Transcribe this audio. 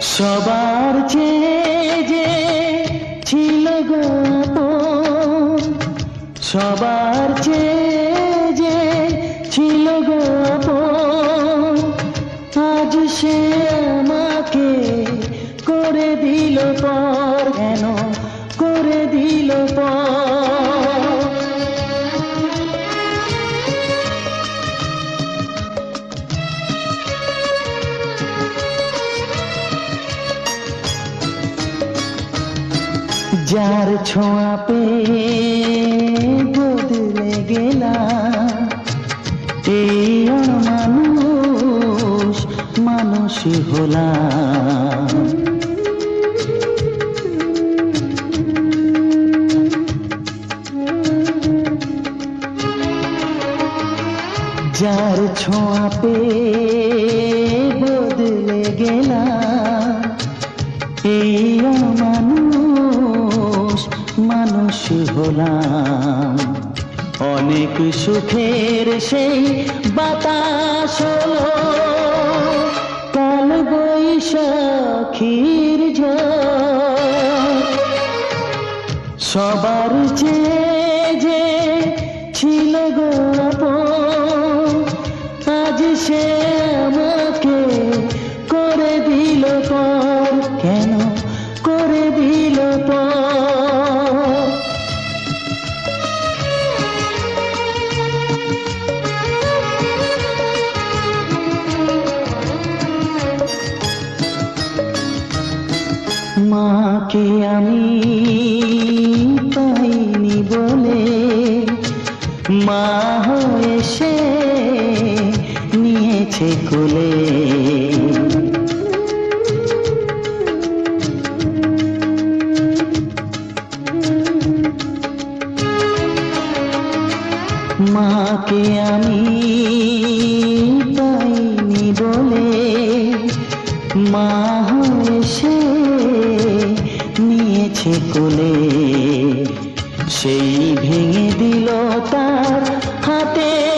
সবার চেয়ে যে ছিল গো সবার চেয়ে যে ছিল গো আজ সে আমাকে করে দিল পর, কেন করে দিল পর? যার ছোঁয়া পেয়ে বদলে গেলাম এই মানুষ মানুষ হলাম। যার ছোঁয়া পেয়ে বদলে গেলাম এই মানুষ মানুষ হলাম। অনেক সুখের সেই বাতাস কাল বৈশাখীর সবার চেয়ে যে ছিল গো আজ সে মাকে আমি পাইনি বলে মা হয়ে সে নিয়েছে কোলে। মাকে আমি পাইনি বলে মা হয়ে সে নিয়েছে কোলে সেই ভেঙে দিল তার হাতে।